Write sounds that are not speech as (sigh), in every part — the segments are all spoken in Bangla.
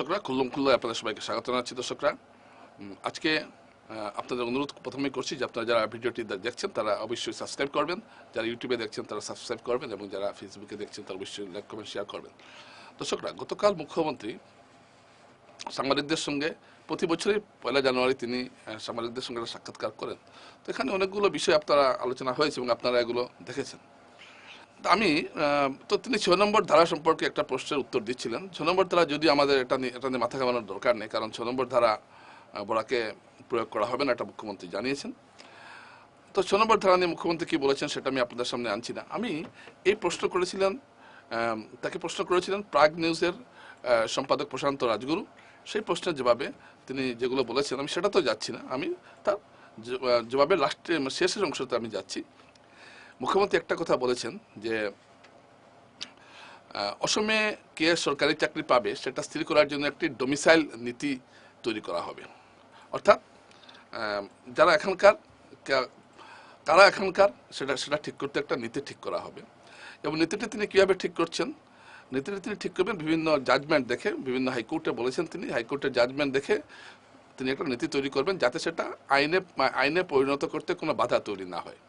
দর্শকরা খুল্লুম খুল্লা আপনাদের সবাইকে স্বাগত জানাচ্ছি দর্শকরা। আজকে আপনাদের অনুরোধ প্রথমেই করছি যে আপনারা যারা ভিডিওটি দেখছেন, তারা অবশ্যই সাবস্ক্রাইব করবেন। যারা ইউটিউবে দেখছেন, তারা সাবস্ক্রাইব করবেন এবং যারা ফেসবুকে দেখছেন, তারা অবশ্যই লাইক, কমেন্ট, শেয়ার করবেন। দর্শকরা, গতকাল মুখ্যমন্ত্রী সাংবাদিকদের সঙ্গে, প্রতি বছরই পয়লা জানুয়ারি তিনি সাংবাদিকদের সঙ্গে সাক্ষাৎকার করেন। তো এখানে অনেকগুলো বিষয় আপনারা আলোচনা হয়েছে এবং আপনারা এগুলো দেখেছেন। আমি তো তিনি ছয় নম্বর ধারা সম্পর্কে একটা প্রশ্নের উত্তর দিচ্ছিলেন। ছয় নম্বর ধারা যদি আমাদের এটা নিয়ে এটা নিয়ে মাথা ঘামানোর দরকার নেই কারণ ছয় নম্বর ধারা বড়াকে প্রয়োগ করা হবে না এটা মুখ্যমন্ত্রী জানিয়েছেন। তো ছয় নম্বর ধারা নিয়ে মুখ্যমন্ত্রী কি বলেছেন সেটা আমি আপনাদের সামনে আনছি না। আমি এই প্রশ্ন করেছিলেন তাকে প্রশ্ন করেছিলেন প্রাগ নিউজের সম্পাদক প্রশান্ত রাজগুরু। সেই প্রশ্নের জবাবে তিনি যেগুলো বলেছেন আমি সেটা তো যাচ্ছি না। আমি তার জ- আহ, জবাবে লাস্টে শেষের অংশতে আমি যাচ্ছি। মুখ্যমন্ত্রী একটা কথা বলেছেন যে অসমে কে সরকারি চাকরি পাবে সেটা স্থির করার জন্য একটি ডোমিসাইল নীতি তৈরি করা হবে। অর্থাৎ যারা এখানকার কারা এখানকার, সেটা সেটা ঠিক করতে একটা নীতি ঠিক করা হবে। এবং নীতিটি তিনি কীভাবে ঠিক করছেন? নীতিটি তিনি ঠিক করবেন বিভিন্ন জাজমেন্ট দেখে, বিভিন্ন হাইকোর্টে বলেছেন তিনি। হাইকোর্টের জাজমেন্ট দেখে তিনি একটা নীতি তৈরি করবেন যাতে সেটা আইনে আইনে পরিণত করতে কোনো বাধা তৈরি না হয়।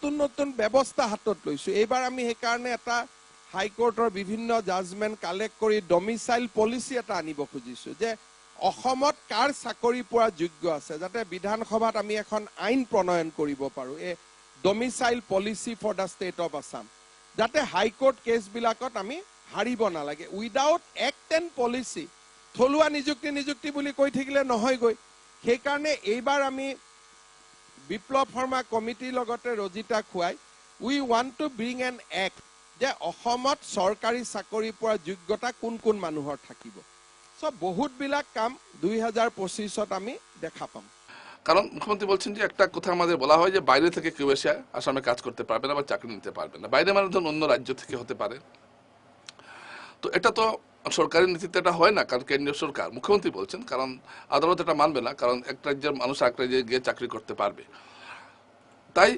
নতুন নতুন ব্যৱস্থা হাতত লৈছো। এইবাৰ আমি সেইকাৰণে এটা হাইকোৰ্টৰ বিভিন্ন জাজমেণ্ট কালেক্ট কৰি ডমিচাইল পলিচি এটা আনিব খুজিছো যে অসমত কাৰ চাকৰি পোৱা যোগ্য আছে যাতে বিধানসভাত আমি এখন আইন প্ৰণয়ন কৰিব পাৰো। এই domicile policy for the state of Assam যাতে হাইকোৰ্ট কেছবিলাকত আমি হাৰিব নালাগে। উইদাউট এক্ট এণ্ড পলিচি থলুৱা নিযুক্তি নিযুক্তি বুলি কৈ থাকিলে নহয়গৈ। সেইকাৰণে এইবাৰ আমি বিপ্লৱ শৰ্মা কমিটিৰ লগতে ৰজিতা খুৱাই we want to bring an act যে অসমত চৰকাৰী চাকৰি পোৱাৰ যোগ্যতা কোন কোন মানুহৰ থাকিব। চ' বহুতবিলাক কাম দুই হাজাৰ পঁচিছত আমি দেখা পাম। কারণ মুখ্যমন্ত্রী বলছেন যে একটা কথা আমাদের বলা হয় যে বাইরে থেকে কেউ এসে আসামে কাজ করতে পারবে না বা চাকরি নিতে পারবে না। বাইরে মানে ধরুন অন্য রাজ্য থেকে হতে পারে। তো এটা তো সরকারি নীতিতে এটা হয় না, কারণ কেন্দ্রীয় সরকার, মুখ্যমন্ত্রী বলছেন, কারণ আদালত এটা মানবে না, কারণ এক রাজ্যের মানুষ এক রাজ্যে গিয়ে চাকরি করতে পারবে। তাই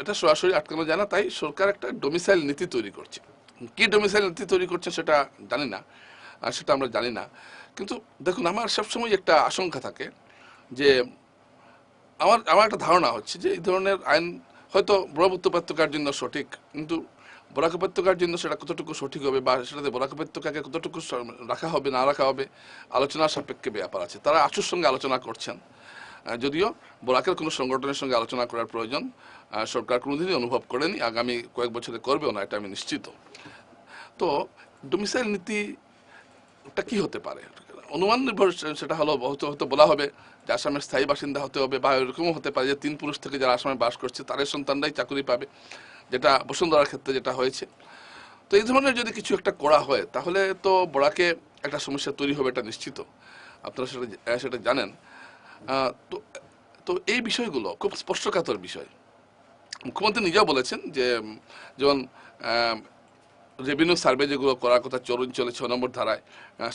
এটা সরাসরি আটকানো যায় না, তাই সরকার একটা ডোমিসাইল নীতি তৈরি করছে। কি ডোমিসাইল নীতি তৈরি করছে সেটা জানি না, আর সেটা আমরা জানি না। কিন্তু দেখুন, আমার সবসময় একটা আশঙ্কা থাকে যে আমার আমার একটা ধারণা হচ্ছে যে এই ধরনের আইন হয়তো ব্রহ্মপুত্র জন্য সঠিক, কিন্তু বরাক উপত্যকার জন্য সেটা কতটুকু সঠিক হবে বা সেটাতে বরাক উপত্যকাকে কতটুকু রাখা হবে, না রাখা হবে, আলোচনার সাপেক্ষে ব্যাপার আছে। তারা আচুর সঙ্গে আলোচনা করছেন। যদিও বরাকের কোনো সংগঠনের সঙ্গে আলোচনা করার প্রয়োজন সরকার কোনোদিনই অনুভব করেনি, আগামী কয়েক বছরে করবেও না, এটা আমি নিশ্চিত। তো ডোমিসাইল নীতি ওটা কি হতে পারে? অনুমান নির্ভর সেটা হলো হয়তো হয়তো বলা হবে যে আসামের স্থায়ী বাসিন্দা হতে হবে বা এরকমও হতে পারে যে তিন পুরুষ থেকে যারা আসামে বাস করছে, তাদের সন্তানরাই চাকরি পাবে। যেটা বসুন্ধরার ক্ষেত্রে যেটা হয়েছে। তো এই ধরনের যদি কিছু একটা করা হয়, তাহলে তো বড়াকে একটা সমস্যা তৈরি হবে, এটা নিশ্চিত। আপনারা সেটা সেটা জানেন। তো তো এই বিষয়গুলো খুব স্পষ্টকাতর বিষয়। মুখ্যমন্ত্রী নিজেও বলেছেন যে যেমন রেভিনিউ সার্ভে যেগুলো করার কথা চলুন চলে ছ নম্বর ধারায়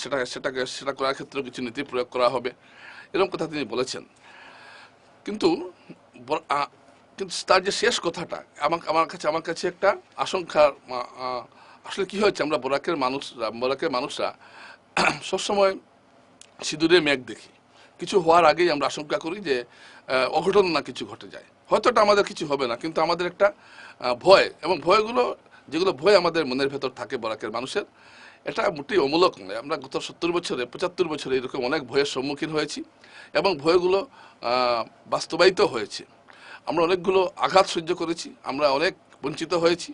সেটা, সেটাকে, সেটা করার ক্ষেত্রেও কিছু নীতি প্রয়োগ করা হবে, এরকম কথা তিনি বলেছেন। কিন্তু কিন্তু তার যে শেষ কথাটা, আমার আমার কাছে আমার কাছে একটা আশঙ্কা, আ- আ- আসলে কি হয়েছে, আমরা বরাকের মানুষরা বরাকের মানুষরা (clears throat) সবসময় সিঁদুরে মেঘ দেখি। কিছু হওয়ার আগেই আমরা আশঙ্কা করি যে অঘটন না কিছু ঘটে যায়। হয়তো এটা আমাদের কিছু হবে না, কিন্তু আমাদের একটা ভয় এবং ভয়গুলো, যেগুলো ভয় আমাদের মনের ভেতর থাকে বরাকের মানুষের, এটা মোটেই অমূলক নয়। আমরা গত সত্তর বছরে, পঁচাত্তর বছরে এরকম অনেক ভয়ের সম্মুখীন হয়েছি এবং ভয়গুলো বাস্তবায়িত হয়েছে। আমরা অনেকগুলো আঘাত সহ্য করেছি, আমরা অনেক বঞ্চিত হয়েছি।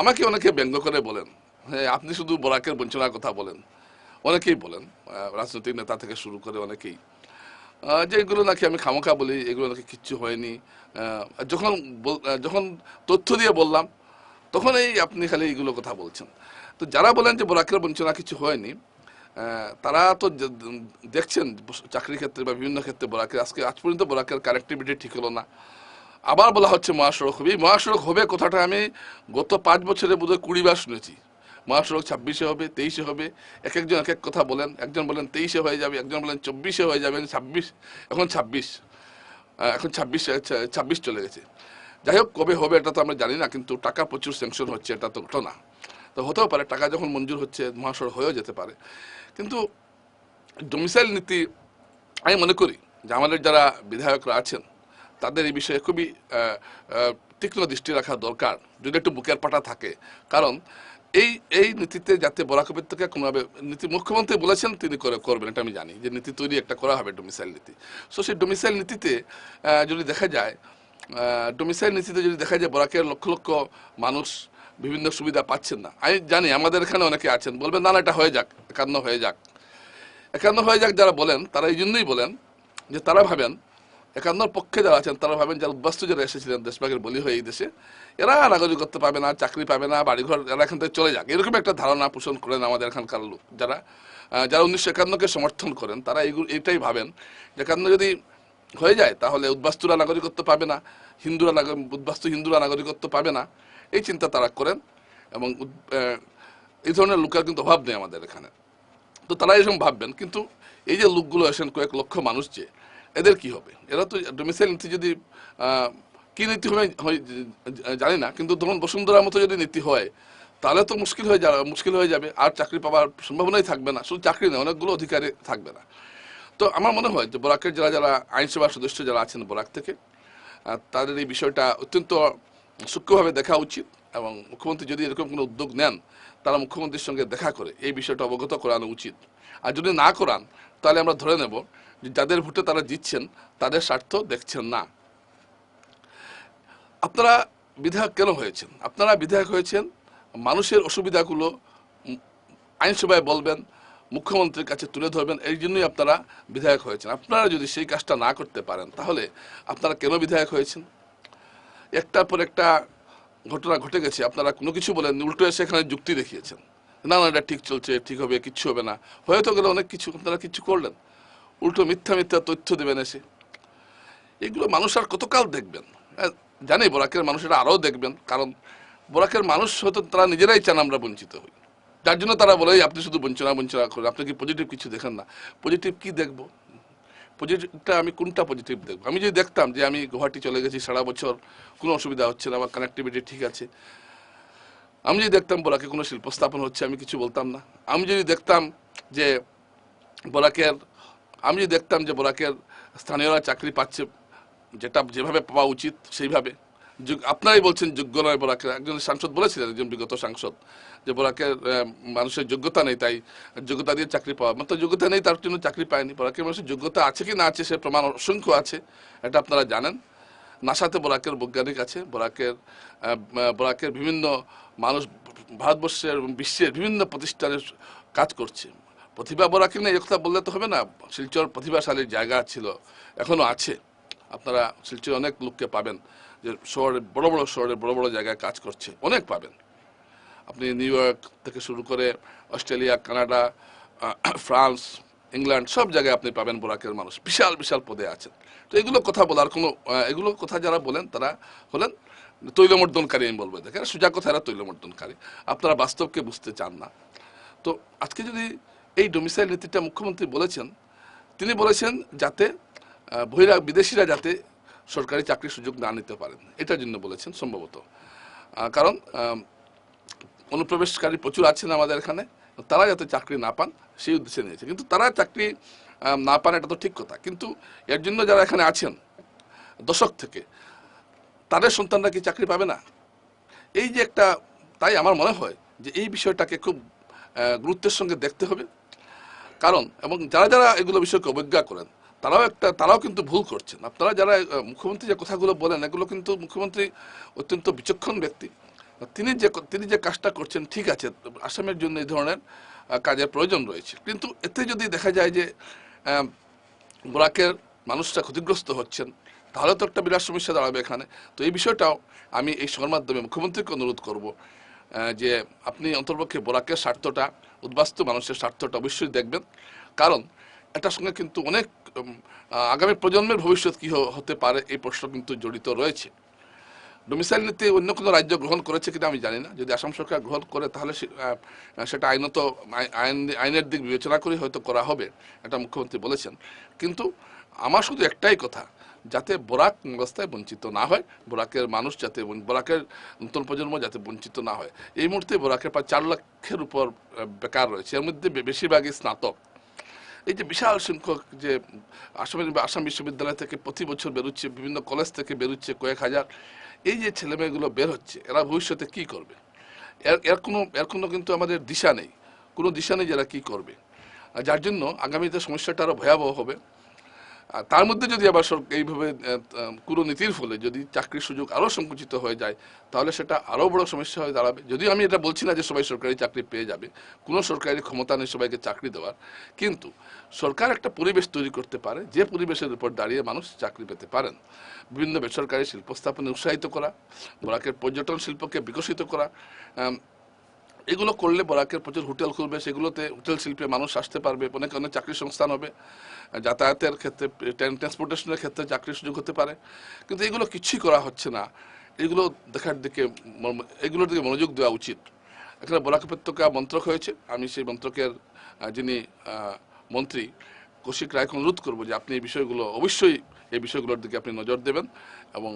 আমাকে অনেকে ব্যঙ্গ করে বলেন হ্যাঁ আপনি শুধু বরাকের বঞ্চনার কথা বলেন। অনেকেই বলেন রাজনৈতিক নেতা থেকে শুরু করে অনেকেই। যে এগুলো নাকি আমি খামোখা বলি, এগুলো নাকি কিচ্ছু হয়নি। যখন যখন তথ্য দিয়ে বললাম তখন এই আপনি খালি এইগুলো কথা বলছেন। তো যারা বলেন যে বরাকের বঞ্চনা কিছু হয়নি তারা তো দেখছেন, চাকরির ক্ষেত্রে বা বিভিন্ন ক্ষেত্রে বরাকের, আজকে আজ পর্যন্ত বরাকের কানেক্টিভিটি ঠিক হলো না। আবার বলা হচ্ছে মহাসড়ক হবে। মহাসড়ক হবে কথাটা আমি গত পাঁচ বছরে বোধহয় কুড়ি বার শুনেছি। মহাসড়ক ছাব্বিশে হবে, তেইশে হবে। এক একজন এক এক কথা বলেন। একজন বলেন তেইশে হয়ে যাবে, একজন বলেন চব্বিশে হয়ে যাবে, ছাব্বিশ, এখন ছাব্বিশ। এখন ছাব্বিশ ছাব্বিশ চলে গেছে। যাই হোক, কবে হবে এটা তো আমরা জানি না, কিন্তু টাকা প্রচুর স্যাংশন হচ্ছে, এটা তো ঘটনা। তো হতেও পারে, টাকা যখন মঞ্জুর হচ্ছে, মহাসড়ক হয়েও যেতে পারে। কিন্তু ডোমিসাইল নীতি, আমি মনে করি যে আমাদের যারা বিধায়করা আছেন তাদের এই বিষয়ে খুবই তীক্ষ্ণ দৃষ্টি রাখা দরকার, যদি একটু বুকের পাটা থাকে। কারণ এই এই নীতিতে যাতে বরাক উপত্যকা কোনোভাবে নীতি, মুখ্যমন্ত্রী বলেছেন তিনি করে, করবেন, এটা আমি জানি, যে নীতি তৈরি একটা করা হবে ডোমিসাইল নীতি। সো সেই ডোমিসাইল নীতিতে যদি দেখা যায় ডোমিসাইল নীতিতে যদি দেখা যায় বরাকের লক্ষ লক্ষ মানুষ বিভিন্ন সুবিধা পাচ্ছেন না। আমি জানি, আমাদের এখানে অনেকে আছেন, বলবেন, না না, এটা হয়ে যাক, একান্ন হয়ে যাক। একান্ন হয়ে যাক যারা বলেন, তারা এই জন্যই বলেন যে তারা ভাবেন একান্নর পক্ষে যারা আছেন, তারা ভাবেন যারা উদ্বাস্তু যারা এসেছিলেন, দেশভাগের বলি হয়ে এই দেশে, এরা নাগরিকত্ব পাবে না, চাকরি পাবে না, বাড়িঘর, এরা এখান থেকে চলে যাক। এরকম একটা ধারণা পোষণ করেন আমাদের এখানকার লোক। যারা যারা উনিশশো একান্নকে সমর্থন করেন, তারা এইগুলো এইটাই ভাবেন যে একান্ন যদি হয়ে যায়, তাহলে উদ্বাস্তুরা নাগরিকত্ব পাবে না, হিন্দুরা উদ্বাস্তু হিন্দুরা নাগরিকত্ব পাবে না, এই চিন্তা তারা করেন এবং এই ধরনের লোকের কিন্তু অভাব নেই আমাদের এখানে। তো তারা এরকম ভাববেন, কিন্তু এই যে লোকগুলো আসেন কয়েক লক্ষ মানুষ যে এদের কি হবে? এরা তো ডোমিসাইল নীতি যদি কি নীতি হবে জানি না। কিন্তু ধরুন বসুন্ধরার মতো যদি নীতি হয়, তাহলে তো মুশকিল হয়ে যাবে, মুশকিল হয়ে যাবে। আর চাকরি পাওয়ার সম্ভাবনাই থাকবে না। শুধু চাকরি নয় অনেকগুলো অধিকারী থাকবে না। তো আমার মনে হয় যে বরাকের যারা যারা আইনসভার সদস্য যারা আছেন বরাক থেকে তাদের এই বিষয়টা অত্যন্ত সূক্ষ্মভাবে দেখা উচিত এবং মুখ্যমন্ত্রী যদি এরকম কোনো উদ্যোগ নেন, তারা মুখ্যমন্ত্রীর সঙ্গে দেখা করে, এই বিষয়টা অবগত করানো উচিত। আর যদি না করান তাহলে আমরা ধরে নেব যে যাদের ভোটে তারা জিতছেন, তাদের স্বার্থ দেখছেন না। আপনারা বিধায়ক কেন হয়েছেন? আপনারা বিধায়ক হয়েছেন, মানুষের অসুবিধাগুলো আইনসভায় বলবেন, মুখ্যমন্ত্রীর কাছে তুলে ধরবেন, এই জন্যই আপনারা বিধায়ক হয়েছেন। আপনারা যদি সেই কাজটা না করতে পারেন, তাহলে আপনারা কেন বিধায়ক হয়েছেন? একটার পর একটা ঘটনা ঘটে গেছে, আপনারা কোনো কিছু বলেন উল্টো এসে এখানে যুক্তি দেখিয়েছেন। না না, এটা ঠিক চলছে, ঠিক হবে, কিচ্ছু হবে না। হয়ে তো গেলে অনেক কিছু আপনারা কিছু করলেন। উল্টো মিথ্যা মিথ্যা তথ্য দেবেন এসে। এগুলো মানুষ আর কতকাল দেখবেন? জানি বরাকের মানুষেরা আরও দেখবেন, কারণ বরাকের মানুষ হয়তো তারা নিজেরাই চান আমরা বঞ্চিত হই। যার জন্য তারা বলে আপনি শুধু বঞ্চনা বঞ্চনা করেন, আপনি কি পজিটিভ কিছু দেখেন না? পজিটিভ কি দেখব? পজিটিভটা আমি কোনটা পজিটিভ দেখব? আমি যদি দেখতাম যে আমি গুয়াহাটি চলে গেছি সারা বছর, কোনো অসুবিধা হচ্ছে না, আমার কানেক্টিভিটি ঠিক আছে। আমি যদি দেখতাম বরাকে কোনো শিল্প স্থাপন হচ্ছে আমি কিছু বলতাম না। আমি যদি দেখতাম যে বরাকের আমি যদি দেখতাম যে বরাকের স্থানীয়রা চাকরি পাচ্ছে যেটা যেভাবে পাওয়া উচিত সেইভাবে। আপনারাই বলছেন যোগ্য নয় বরাকের একজন সাংসদ বলেছিলেন একজন বিগত সাংসদ যে বরাকের আহ, মানুষের যোগ্যতা নেই তাই যোগ্যতা দিয়ে চাকরি পাওয়া। মাত্র যোগ্যতা নেই তার জন্য চাকরি পায়নি। বরাকের মানুষের যোগ্যতা আছে কি না আছে সে প্রমাণ অসংখ্য আছে এটা আপনারা জানেন। নাসাতে বরাকের বৈজ্ঞানিক আছে বরাকের বরাকের বিভিন্ন মানুষ ভারতবর্ষের বিশ্বের বিভিন্ন প্রতিষ্ঠানে কাজ করছে। প্রতিভা বরাকে নিয়ে এই কথা বললে তো হবে না। শিলচর প্রতিভাশালীর জায়গা ছিল, এখনও আছে। আপনারা শিলচর অনেক লোককে পাবেন যে শহরে, বড় বড় শহরে বড় বড় জায়গায় কাজ করছে, অনেক পাবেন। আপনি নিউ ইয়র্ক থেকে শুরু করে অস্ট্রেলিয়া, কানাডা ফ্রান্স, ইংল্যান্ড সব জায়গায় আপনি পাবেন বোরাকের মানুষ। বিশাল বিশাল পদে আছেন। তো এগুলো কথা বলার কোনো এগুলো কথা যারা বলেন তারা হলেন তৈলমর্দনকারী আমি বলব দেখেন সোজা কথা, এরা তৈলমর্দনকারী। আপনারা বাস্তবকে বুঝতে চান না। তো আজকে যদি এই ডোমিসাইল নীতিটা মুখ্যমন্ত্রী বলেছেন, তিনি বলেছেন যাতে বহিরা, বিদেশিরা যাতে সরকারি চাকরির সুযোগ না নিতে পারেন। এটার জন্য বলেছেন সম্ভবত। কারণ অনুপ্রবেশকারী প্রচুর আছেন আমাদের এখানে। তারা যাতে চাকরি না পান, সেই উদ্দেশ্যে নিয়েছে। কিন্তু তারা চাকরি না পান, এটা তো ঠিক কথা। কিন্তু এর জন্য যারা এখানে আছেন, দশক থেকে তাদের সন্তানরা কি চাকরি পাবে না? এই যে একটা, তাই আমার মনে হয় যে এই বিষয়টাকে খুব গুরুত্বের সঙ্গে দেখতে হবে। কারণ, এবং যারা যারা এগুলো বিষয়কে অবজ্ঞা করেন, তারাও একটা, তারাও কিন্তু ভুল করছেন। আপনারা যারা মুখ্যমন্ত্রী যে কথাগুলো বলেন, এগুলো কিন্তু মুখ্যমন্ত্রী অত্যন্ত বিচক্ষণ ব্যক্তি। তিনি যে তিনি যে কাজটা করছেন, ঠিক আছে, আসামের জন্য এই ধরনের কাজের প্রয়োজন রয়েছে। কিন্তু এতে যদি দেখা যায় যে বোরাকের মানুষরা ক্ষতিগ্রস্ত হচ্ছেন তাহলে তো একটা বিরাট সমস্যা দাঁড়াবে এখানে। তো এই বিষয়টাও আমি এই সভার মাধ্যমে মুখ্যমন্ত্রীকে অনুরোধ করব যে আপনি অন্তর্পক্ষে বোরাকের স্বার্থটা, উদ্বাস্ত মানুষের স্বার্থটা অবশ্যই দেখবেন। কারণ এটার সঙ্গে কিন্তু অনেক আগামী প্রজন্মের ভবিষ্যৎ কি হতে পারে এই প্রশ্ন কিন্তু জড়িত রয়েছে। ডোমিসাইল নীতি অন্য কোনো রাজ্য গ্রহণ করেছে কিনা আমি জানি না। যদি আসাম সরকার গ্রহণ করে, তাহলে সেটা আইনত আইন, আইনের দিক বিবেচনা করে হয়তো করা হবে, এটা মুখ্যমন্ত্রী বলেছেন। কিন্তু আমার শুধু একটাই কথা যাতে বোরাক অবস্থায় বঞ্চিত না হয়, বোরাকের মানুষ যাতে বোরাকের নতুন প্রজন্ম যাতে বঞ্চিত না হয়। এই মুহূর্তে বোরাকের প্রায় চার লক্ষের উপর বেকার রয়েছে। এর মধ্যে বেশিরভাগই স্নাতক। এই যে বিশাল সংখ্যক যে আসামের আসাম বিশ্ববিদ্যালয় থেকে প্রতি বছর বেরোচ্ছে, বিভিন্ন কলেজ থেকে বেরোচ্ছে কয়েক হাজার, এই যে ছেলেমেয়েগুলো বের হচ্ছে, এরা ভবিষ্যতে কি করবে? এর এর কোনো এর কোনো কিন্তু আমাদের দিশা নেই। কোনো দিশা নেই যে এরা কী করবে। যার জন্য আগামীতে সমস্যাটা আরও ভয়াবহ হবে। আর তার মধ্যে যদি আবার এইভাবে কুরনীতির ফলে যদি চাকরির সুযোগ আরও সংকুচিত হয়ে যায়, তাহলে সেটা আরও বড় সমস্যা হয়ে দাঁড়াবে। যদিও আমি এটা বলছি না যে সবাই সরকারি চাকরি পেয়ে যাবে, কোনো সরকারি ক্ষমতা নেই সবাইকে চাকরি দেওয়ার। কিন্তু সরকার একটা পরিবেশ তৈরি করতে পারে, যে পরিবেশের উপর দাঁড়িয়ে মানুষ চাকরি পেতে পারেন। বিভিন্ন বেসরকারি শিল্প স্থাপনে উৎসাহিত করা বরাকের পর্যটন শিল্পকে বিকশিত করা এগুলো করলে বরাকের প্রচুর হোটেল খুলবে, সেগুলোতে হোটেল শিল্পে মানুষ আসতে পারবে, অনেক অনেক চাকরির সংস্থান হবে। যাতায়াতের ক্ষেত্রে, ট্রেন ট্রান্সপোর্টেশনের ক্ষেত্রে চাকরির সুযোগ হতে পারে। কিন্তু এগুলো কিছুই করা হচ্ছে না। এগুলো দেখার দিকে এগুলোর দিকে মনোযোগ দেওয়া উচিত। এখানে বরাক উপত্যকা মন্ত্রক হয়েছে। আমি সেই মন্ত্রকের যিনি মন্ত্রী, কৌশিক রায়কে অনুরোধ করব যে আপনি এই বিষয়গুলো অবশ্যই, এই বিষয়গুলোর দিকে আপনি নজর দেবেন এবং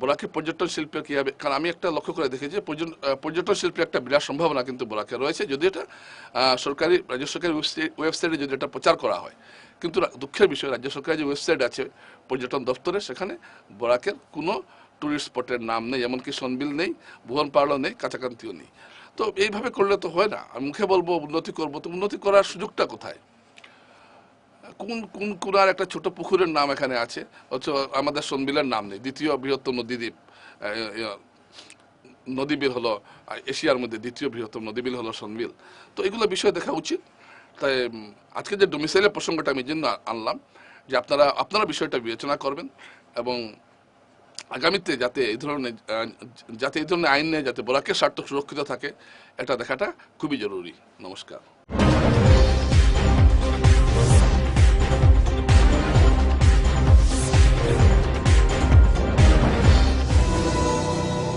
বরাকে পর্যটন শিল্পে কীভাবে কারণ আমি একটা লক্ষ্য করে দেখেছি যে পর্যটন শিল্পে একটা বিরাট সম্ভাবনা কিন্তু বরাকে রয়েছে। যদি এটা সরকারি, রাজ্য সরকারি ওয়েবসাইট যদি এটা প্রচার করা হয়, কিন্তু দুঃখের বিষয়, রাজ্য সরকারের যে ওয়েবসাইট আছে, পর্যটন দপ্তরে, সেখানে বরাকের কোনো ট্যুরিস্ট স্পটের নাম নেই, এমনকি সনবিল নেই, ভুবন পাহাড়ও নেই, কাছাকান্তিও নেই। তো এইভাবে করলে তো হয় না। আমি মুখে বলব, উন্নতি করব, তো উন্নতি করার সুযোগটা কোথায়? কোন কোন কোনার একটা ছোট পুকুরের নাম এখানে আছে? অথচ আমাদের সনবিলের নাম নেই। দ্বিতীয় বৃহত্তম নদীদ্বীপ নদীবিল হলো, এশিয়ার মধ্যে দ্বিতীয় বৃহত্তম নদীবিল হলো সনবিল তো এগুলো বিষয় দেখা উচিত। তাই আজকে যে ডোমিসাইলের প্রসঙ্গটা আমি জন্য আনলাম, যে আপনারা আপনারা বিষয়টা বিবেচনা করবেন এবং আগামীতে যাতে এই ধরনের যাতে এই ধরনের আইন নেই যাতে বরাকের স্বার্থ সুরক্ষিত থাকে, এটা দেখাটা খুবই জরুরি। নমস্কার।